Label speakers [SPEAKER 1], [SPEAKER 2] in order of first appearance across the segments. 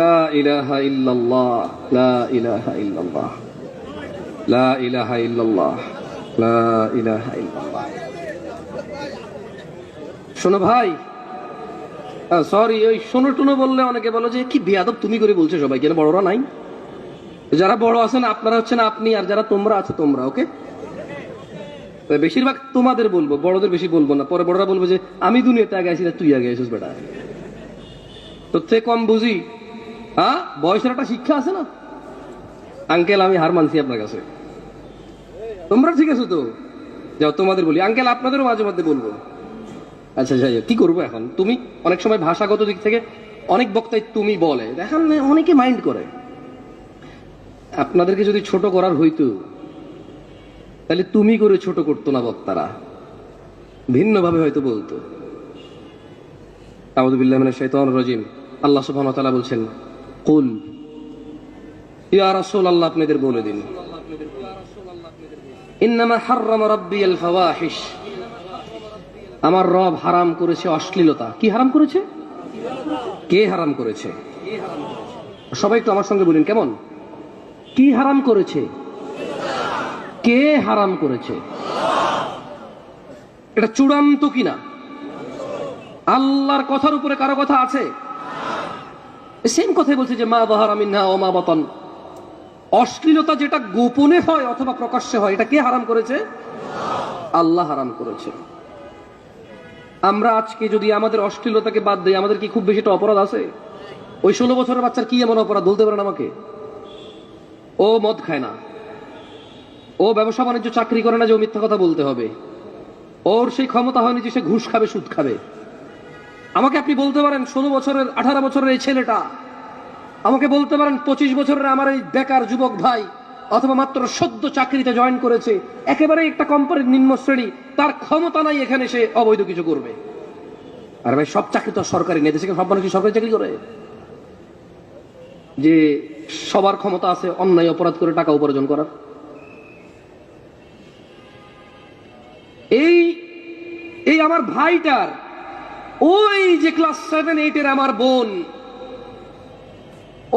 [SPEAKER 1] লা ইলাহা ইল্লাল্লাহ, লা ইলাহা ইল্লাল্লাহ, লা ইলাহা ইল্লাল্লাহ, লা ইলাহা ইল্লাল্লাহ। শোনো ভাই সরি ওই শোনো টুনো বললে অনেকে বলো যে, কি বিয়াদব তুমি করে বলছো সবাই কেন বড়রা নাই? যারা বড় আছেন, আপনারা হচ্ছেন আপনি, আর যারা তোমরা আছো, তোমরা, ওকে? বেশিরভাগ তোমাদের বলব, বড়দের বেশি বলব না। পরে বড়রা বলব যে, আমি দুনিয়াতে আগে না তুই আগে আছিস বেটা। তোর থেকে কম বুঝি হ্যাঁ? বয়সের একটা শিক্ষা আছে না? আঙ্কেল, আমি হার মানছি আপনার কাছে। তোমরা ঠিক আছো তো? যাও, তোমাদের বলি। আঙ্কেল, আপনাদেরও মাঝে মধ্যে বলব। আচ্ছা যাই কি করব এখন? তুমি অনেক সময় ভাষাগত দিক থেকে অনেক বক্তাই তুমি বলে। এখন অনেকে মাইন্ড করে। আপনাদেরকে যদি ছোট করার হইতো, তাহলে তুমি করে ছোট করতো না বক্তারা। ভিন্নভাবে হয়তো বলতো। শাইতানির রাজিম। আল্লাহ সুবহানাহু ওয়া তাআলা বলছেন কুল। ইয়া রাসূলুল্লাহ, আপনাদের বলে দিন। ইন্নামা হাররামা রাব্বিয়াল ফাওয়াহিশ। আমার রব হারাম করেছে অশ্লীলতা। কি হারাম করেছে? কে হারাম করেছে? সবাই একটু আমার সঙ্গে বলুন, কেমন? কি হারাম করেছে? কে হারাম করেছে? এটা চূড়ান্ত কিনা? আল্লাহর কথার উপরে কারও কথা আছে? সেম কথাই বলছে যে মা বাহার আমিনা ও মা বতন। অশ্লীলতা যেটা গোপনে হয় অথবা প্রকাশ্যে হয়, এটা কে হারাম করেছে? আল্লাহ হারাম করেছে। আমরা আজকে যদি আমাদের অশ্লীলতাকে বাদ দিই, আমাদের কি খুব বেশি একটা অপরাধ আছে? ওই ষোলো বছরের বাচ্চার কি এমন অপরাধ, বলতে পারেন আমাকে? ও মদ খায় না। ও ব্যবসা বাণিজ্য চাকরি করে না যে ও মিথ্যা কথা বলতে হবে। ওর সেই ক্ষমতা হয়নি যে সে ঘুষ খাবে, সুদ খাবে। আমাকে আপনি বলতে পারেন ষোলো বছরের, আঠারো বছরের এই ছেলেটা। আমাকে বলতে পারেন পঁচিশ বছরের আমার এই বেকার যুবক ভাই, অথবা মাত্র সদ্য চাকরিতে জয়েন করেছে একেবারে একটা কোম্পানির নিম্ন শ্রেণি, তার ক্ষমতা নাই এখানে সে অবৈধ কিছু করবে। আর ভাই, সব চাকরি তো সরকারি নেই, দেশে সব মানুষ সরকারি চাকরি করে? যে সবার ক্ষমতা আছে অন্যায় অপরাধ করে টাকা উপার্জন করার। এই এই আমার ভাইটার ওই যে ক্লাস সেভেন এইটের আমার বোন,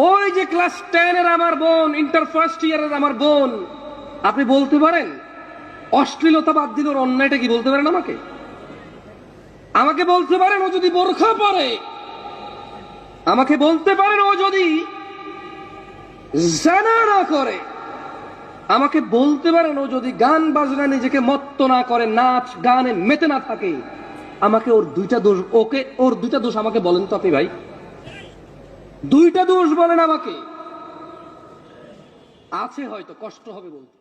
[SPEAKER 1] ওই যে ক্লাস টেনের আমার বোন ইন্টার ফার্স্ট ইয়ারের আমার বোন, আপনি বলতে পারেন? অশ্লীলতা বাদ দিল অন্যায়টা কি বলতে পারেন আমাকে? আমাকে বলতে পারেন ও যদি বোরখা পরে, আমাকে বলতে পারেন ও যদি জানা না করে, আমাকে বলতে পারেন ও যদি গান বাজনা নিজেকে মত্ত না করে, নাচ, গানে মেতে না থাকে আমাকে ওর দুইটা দোষ, ওকে ওর দুইটা দোষ আমাকে বলেন তো ভাই। দুইটা দোষ বলেন আমাকে। আছে হয়তো, কষ্ট হবে বলতে।